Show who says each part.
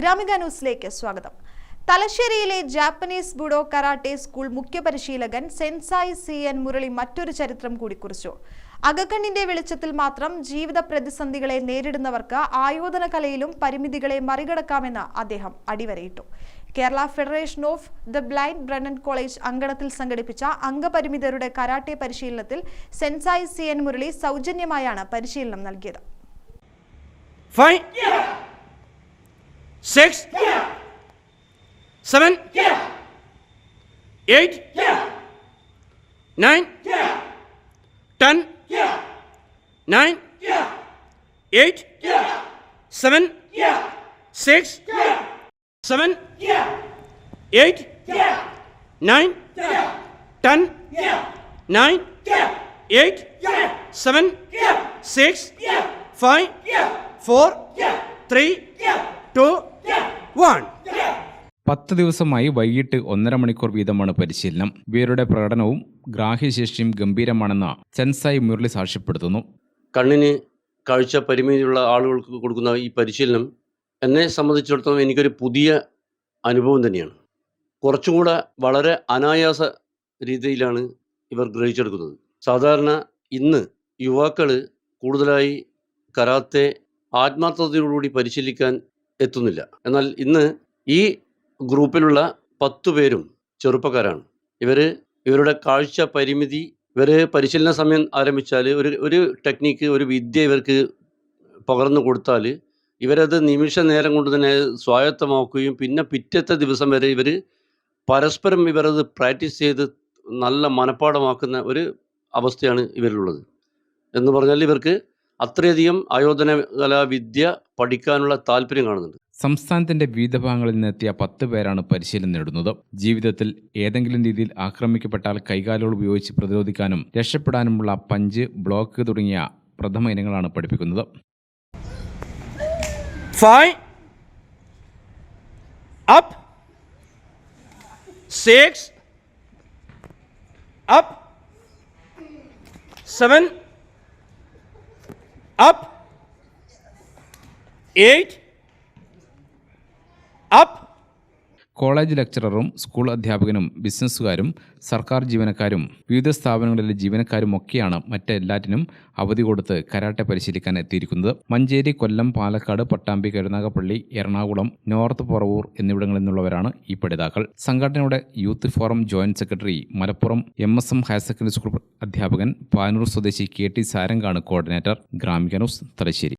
Speaker 1: ഗ്രാമിക ന്യൂസിലേക്ക് സ്വാഗതം. തലശ്ശേരിയിലെ ജാപ്പനീസ് ബുഡോ കരാട്ടെ സ്കൂൾ മുഖ്യ പരിശീലകൻ സെൻസായി സി എൻ മുരളി മറ്റൊരു ചരിത്രം കൂടി കുറിച്ചു. അകക്കണ്ണിന്റെ വെളിച്ചത്തിൽ മാത്രം ജീവിത പ്രതിസന്ധികളെ നേരിടുന്നവർക്ക് ആയോധന കലയിലും പരിമിതികളെ മറികടക്കാമെന്ന് അദ്ദേഹം അടിവരയിട്ടു. Kerala federation of the blind Brennen college അങ്കണത്തിൽ സംഘടിപ്പിച്ച അംഗപരിമിതരുടെ കരാട്ടെ പരിശീലനത്തിൽ സെൻസായി സി എൻ മുരളി സൗജന്യമായാണ് പരിശീലനം നൽകിയത്.
Speaker 2: Six? Yeah. Seven? Yeah. Eight? Yeah. Nine? Yeah. Ten? Yeah. Nine? Yeah. Eight? Yeah. Seven? Yeah. Six? Yeah. Seven? Yeah. Eight? Yeah. Nine? Yeah. Ten? Yeah. Nine? Yeah. Eight? Yeah. Seven? Yeah. Six? Yeah. Five? Yeah. Four? Yeah. Three? Yeah. Two? One.
Speaker 3: പത്ത് ദിവസമായി വൈകിട്ട് ഒന്നര മണിക്കൂർ വീതമാണ് പരിശീലനം. ഇവരുടെ പ്രകടനവും ഗ്രാഹ്യശേഷിയും ഗംഭീരമാണെന്ന് sensei Murali സാക്ഷ്യപ്പെടുത്തുന്നു.
Speaker 4: കണ്ണിന് കാഴ്ച പരിമിതിയുള്ള ആളുകൾക്ക് കൊടുക്കുന്ന ഈ പരിശീലനം എന്നെ സംബന്ധിച്ചിടത്തോളം എനിക്കൊരു പുതിയ അനുഭവം തന്നെയാണ്. കുറച്ചും കൂടെ വളരെ അനായാസ രീതിയിലാണ് ഇവർ ഗ്രഹിച്ചെടുക്കുന്നത്. സാധാരണ ഇന്ന് യുവാക്കൾ കൂടുതലായി കരാത്തെ ആത്മാർത്ഥതയോടുകൂടി പരിശീലിക്കാൻ എത്തുന്നില്ല. എന്നാൽ ഇന്ന് ഈ ഗ്രൂപ്പിലുള്ള പത്തു പേരും ചെറുപ്പക്കാരാണ്. ഇവർ ഇവരുടെ കാഴ്ച പരിമിതി ഇവർ പരിശീലന സമയം ആരംഭിച്ചാൽ ഒരു ഒരു ടെക്നിക്ക് ഒരു വിദ്യ ഇവർക്ക് പകർന്നു കൊടുത്താൽ ഇവരത് നിമിഷ നേരം കൊണ്ട് തന്നെ സ്വായത്തമാക്കുകയും പിന്നെ പിറ്റത്തെ ദിവസം വരെ ഇവർ പരസ്പരം ഇവരത് പ്രാക്ടീസ് ചെയ്ത് നല്ല മനഃപ്പാടമാക്കുന്ന ഒരു അവസ്ഥയാണ് ഇവരിലുള്ളത്. എന്ന് പറഞ്ഞാൽ ഇവർക്ക് അത്രയധികം ആയോധന കലാവിദ്യ പഠിക്കാനുള്ള താല്പര്യം കാണുന്നുണ്ട്
Speaker 3: സംസ്ഥാനത്തിന്റെ വിവിധ ഭാഗങ്ങളിൽ നിന്നെത്തിയ പത്ത് പേരാണ് പരിശീലനം നേടുന്നത് ജീവിതത്തിൽ ഏതെങ്കിലും രീതിയിൽ ആക്രമിക്കപ്പെട്ടാൽ കൈകാലുകൾ ഉപയോഗിച്ച് പ്രതിരോധിക്കാനും രക്ഷപ്പെടാനുമുള്ള പഞ്ച് ബ്ലോക്ക് തുടങ്ങിയ പ്രഥമ ഇനങ്ങളാണ് പഠിപ്പിക്കുന്നത്
Speaker 2: Five. Up. Six. Up. Seven. Up. Eight. Up.
Speaker 3: College ലെക്ചററും school അധ്യാപകനും ബിസിനസ്സുകാരും സർക്കാർ ജീവനക്കാരും വിവിധ സ്ഥാപനങ്ങളിലെ ജീവനക്കാരും ഒക്കെയാണ് മറ്റെല്ലാറ്റിനും അവധി കൊടുത്ത് കരാട്ടെ പരിശീലിക്കാൻ എത്തിയിരിക്കുന്നത്. മഞ്ചേരി കൊല്ലം പാലക്കാട് പട്ടാമ്പി കരുനാഗപ്പള്ളി എറണാകുളം നോർത്ത് പറവൂർ എന്നിവിടങ്ങളിൽ നിന്നുള്ളവരാണ് ഈ പഠിതാക്കൾ. സംഘടനയുടെ youth forum joint secretary Malappuram M S M higher secondary school അധ്യാപകൻ പാനൂർ സ്വദേശി കെ ടി സാരംഗാണ് കോർഡിനേറ്റർ. ഗ്രാമിക ന്യൂസ് തലശ്ശേരി.